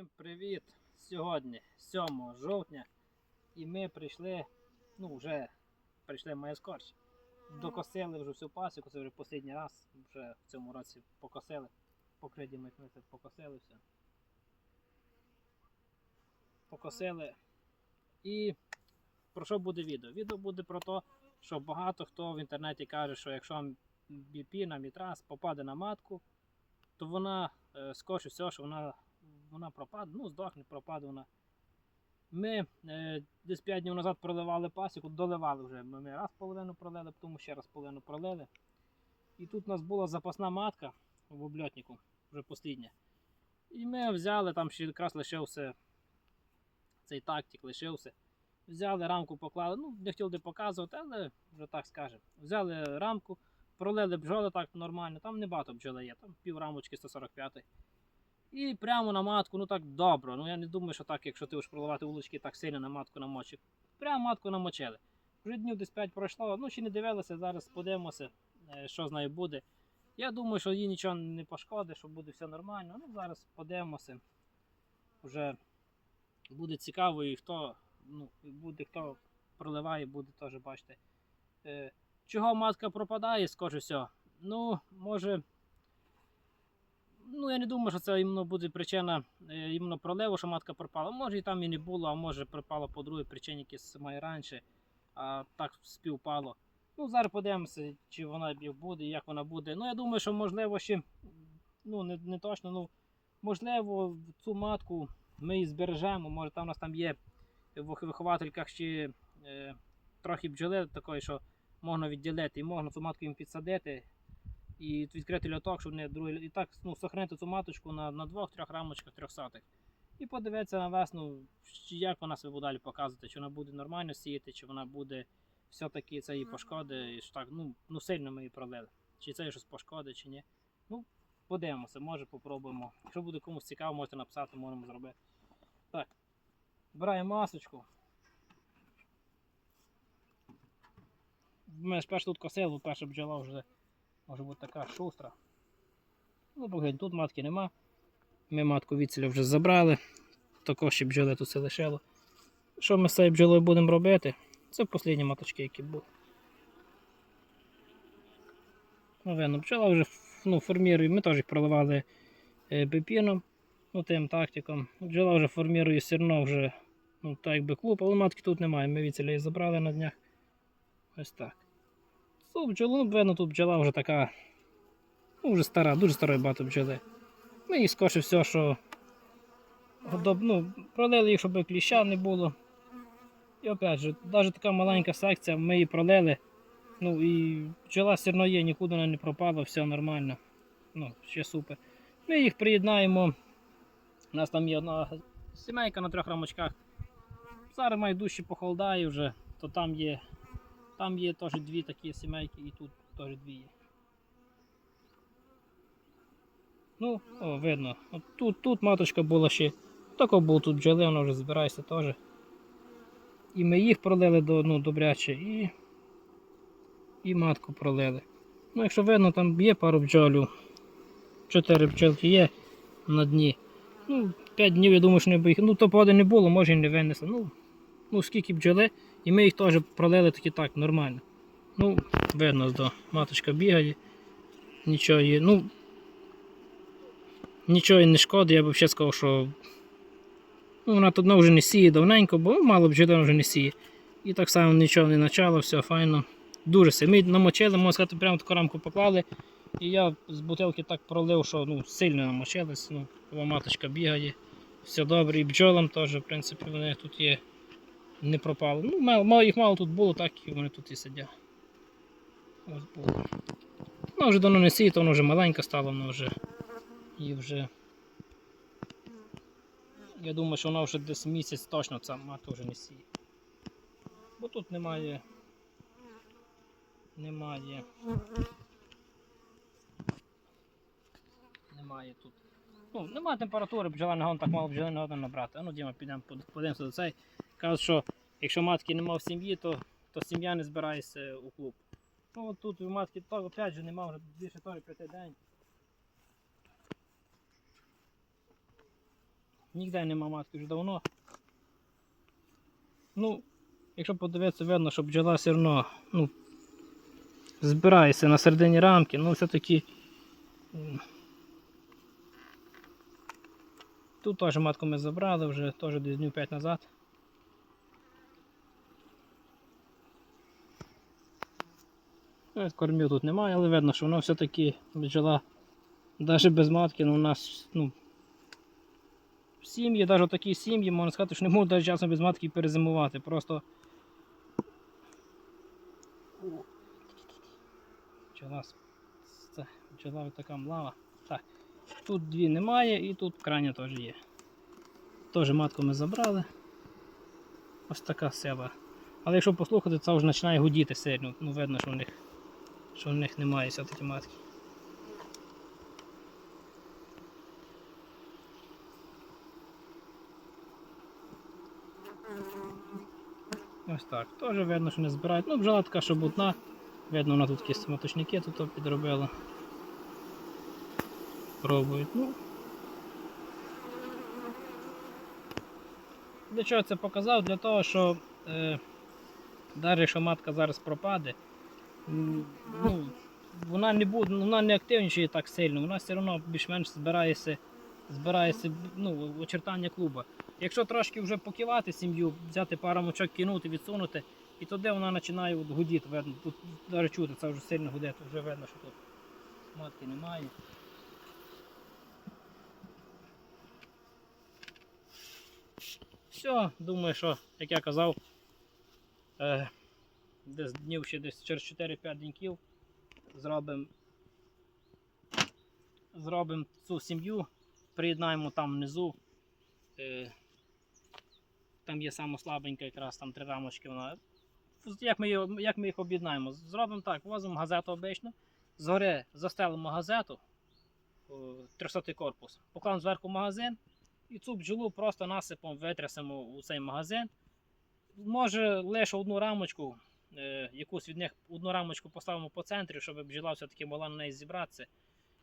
Всім привіт! Сьогодні 7 жовтня і ми прийшли, ну вже прийшли має скорше. Докосили вже всю пасіку, це вже останній раз, вже в цьому році покосили. Покриді ми це покосили все. Покосили. І про що буде відео? Відео буде про те, що багато хто в інтернеті каже, що якщо BP на мітрас попаде на матку, то вона е, скорше всього, що вона, вона пропаде, ну здохне, пропаде вона. Ми е, десь 5 днів назад проливали пасіку, доливали вже. Ми, ми раз половину пролили, потім ще раз половину пролили. І тут у нас була запасна матка в обльотнику, вже послідня. І ми взяли, там ще якраз лишився цей тактик, лишився. Взяли рамку, поклали, ну, не хотіли би показувати, але вже так скажемо. Взяли рамку, пролили бджоли так нормально, там не багато бджоли є, там пів рамочки 145. І прямо на матку, ну так добре. Ну я не думаю, що так, якщо ти будеш проливати вулички, так сильно на матку намочив. Прямо матку намочили. Вже днів десь 5 пройшло, ну ще не дивилися, зараз подивимося, е, що з нею буде. Я думаю, що їй нічого не пошкодить, що буде все нормально. Ну зараз подивимося. Вже буде цікаво і хто, ну, буде хто проливає, буде теж бачите. Е, Чого матка пропадає, скаже все. Ну, може. Ну, я не думаю, що це іменно буде причина е, іменно проливу, що матка пропала. Може і там і не було, а може пропала по другій причині, якісь має раніше, а так співпало. Ну, зараз подивимося, чи вона буде, як вона буде. Ну, я думаю, що можливо ще, ну, не, не точно, ну, можливо, цю матку ми її збережемо. Може там у нас там є в виховательках ще е, трохи бджоли такої, що можна відділити і можна цю матку їм підсадити і відкрити льоток, щоб не другий. І так ну, сохранити цю маточку на, на двох-трьох рамочках трьохсотих. І подивитися на весну, як вона себе буде далі показувати, чи вона буде нормально сіяти, чи вона буде все-таки це її пошкоди, і що так, ну, ну сильно ми її пролили. Чи це щось пошкодить, чи ні. Ну, подивимося, може попробуємо. Якщо буде комусь цікаво, можете написати, можемо зробити. Так. Збираємо масочку. Ми спершу тут косили, бо перша бджола вже може бути така шустра. Ну, поглянь, тут матки нема. Ми матку відціля вже забрали. Також ще бджоли тут все лишило. Що ми з цією бджолою будемо робити? Це останні маточки, які були. Ну, видно, бджола вже ну, формірує, ми теж їх проливали е, бепіном, ну, тим тактиком. Бджола вже формірує все одно вже ну, так якби клуб, але матки тут немає. Ми відціля її забрали на днях. Ось так. Тут бджолу, ну, видно, тут бджола вже така. Ну, вже стара, дуже старої багато бджоли. Ми їх скорше все, що ну, пролили їх, щоб кліща не було. І опять же, навіть така маленька секція, ми її пролили. Ну і бджола все одно є, нікуди вона не пропала, все нормально. Ну, ще супер. Ми їх приєднаємо. У нас там є одна сімейка на трьох рамочках. Зараз має дужче похолодає вже, то там є там є теж дві такі сімейки і тут теж дві є. Ну, о, видно. От тут, тут маточка була ще. Тако було тут бджоли, вона вже збирається теж. І ми їх пролили до, ну, добряче і, і матку пролили. Ну, якщо видно, там є пару бджолів. Чотири бджолки є на дні. Ну, 5 днів, я думаю, що не би їх. Ну, то поди не було, може і не винесли. Ну, ну скільки бджоли. І ми їх теж пролили таки так, нормально. Ну, видно, да, маточка бігає, нічого є. Ну, нічого і не шкода, я б ще сказав, що ну, вона тут вже не сіє давненько, бо мало б бджоли вже не сіє. І так само нічого не почало, все файно. Дуже сильно. Ми намочили, можна сказати, прямо таку рамку поклали. І я з бутилки так пролив, що ну, сильно намочились. Ну, маточка бігає. Все добре, і бджолам теж, в принципі, вони тут є не пропало. Ну, мало, їх мало тут було, так і вони тут і сидять. Ось було. Вона вже давно не сіє, то вона вже маленька стала, вона вже і вже. Я думаю, що вона вже десь місяць точно ця мати вже не сіє. Бо тут немає. Немає. Немає тут. Ну, немає температури, бджола не так мало бджоли не набрати. А ну, Діма, підемо подивимося до цей. Кажуть, що якщо матки немає в сім'ї, то, то сім'я не збирається у клуб. Ну от тут у матки то, опять же немає вже більше того п'яти день. Ніде нема матки вже давно. Ну, якщо подивитися, видно, що бджола все одно ну, збирається на середині рамки, ну все-таки. Тут теж матку ми забрали вже теж десь днів 5 назад. Кормів тут немає, але видно, що воно все-таки бджола навіть без матки, ну у нас ну, сім'ї, навіть такі сім'ї, можна сказати, що не можуть навіть часом без матки перезимувати. Просто с- це, бджола така млава. Так, тут дві немає і тут крайня теж є. Теж матку ми забрали. Ось така сила. Але якщо послухати, це вже починає гудіти сильно. Ну видно, що в них, що в них немає все-таки матки. Ось так. Теж видно, що не збирають. Ну, бджола така, що. Видно, вона тут якісь моточники тут підробила. Пробують. Ну. Для чого це показав? Для того, що е, навіть якщо матка зараз пропаде, ну, вона не буде, вона не активнічає так сильно, вона все одно більш-менш збирається, збирається ну, очертання клуба. Якщо трошки вже покивати сім'ю, взяти пару мочок кинути, відсунути, і тоді вона починає от гудіти, видно. Тут навіть чути, це вже сильно гудить, вже видно, що тут матки немає. Все, думаю, що, як я казав, е, десь днів ще десь через 4-5 днів зробимо зробимо цю сім'ю, приєднаємо там внизу. Е, там є саме слабенька, якраз там три рамочки. Вона. Як ми, як ми їх об'єднаємо? Зробимо так, возимо газету обично, згори застелимо газету, 300 корпус, покладемо зверху магазин і цю бджолу просто насипом витрясемо у цей магазин. Може лише одну рамочку, якусь від них одну рамочку поставимо по центрі, щоб бджола все-таки могла на неї зібратися.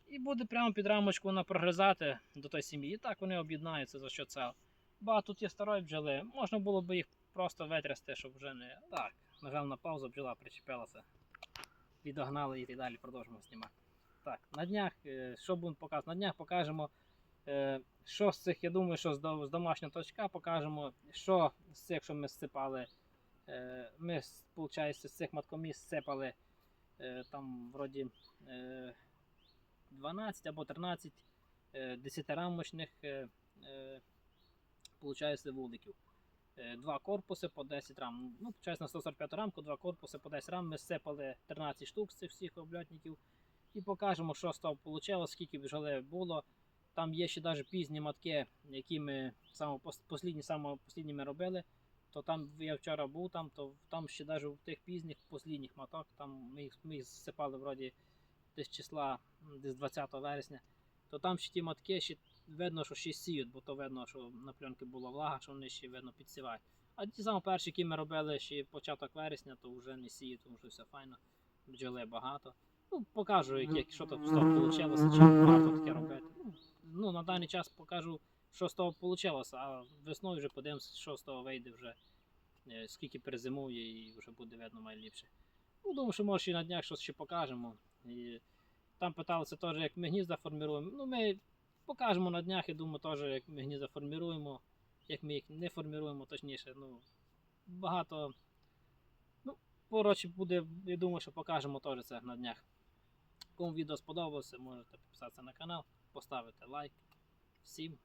І буде прямо під рамочку вона прогризати до тої сім'ї. І так вони об'єднаються за що це. Багато тут є старої бджоли. Можна було б їх просто витрясти, щоб вже не. Так, нажав на паузу, бджола причепилася. Відогнали і далі, продовжимо знімати. Так, на днях, е, що будемо показувати? На днях покажемо, е, що з цих, я думаю, що з домашнього точка покажемо, що з цих, що ми зсипали. Е, Ми, виходить, з цих маткоміс зсипали е, там вроді е, 12 або 13 е, десятирамочних е, е, получається вуликів. Е, Два корпуси по 10 рам. Ну, получається на 145 рамку, два корпуси по 10 рам. Ми зсипали 13 штук з цих всіх обльотників. І покажемо, що з того вийшло, скільки бджоли було. Там є ще навіть пізні матки, які ми саме послідні ми робили. То там я вчора був там, то там ще навіть в тих пізніх послідніх маток, там ми їх, ми їх зсипали вроді десь числа десь 20 вересня, то там ще ті матки ще видно, що ще сіють, бо то видно, що на пленки була влага, що вони ще видно підсівають. А ті саме перші, які ми робили ще початок вересня, то вже не сіють, тому що все файно, бджоли багато. Ну, покажу, як, як, що то вийшло, чи варто таке робити. Ну, ну, на даний час покажу, що з того вийшло, а весною вже подивимося, що з того вийде вже, е, скільки перезимує і вже буде видно найліпше. Ну, думаю, що може і на днях щось ще покажемо. І там питалися теж, як ми гнізда формуємо. Ну, ми покажемо на днях, я думаю, теж, як ми гнізда формуємо, як ми їх не формуємо, точніше. Ну, багато. Ну, коротше, буде, я думаю, що покажемо теж це на днях. Кому відео сподобалося, можете підписатися на канал, поставити лайк. Всім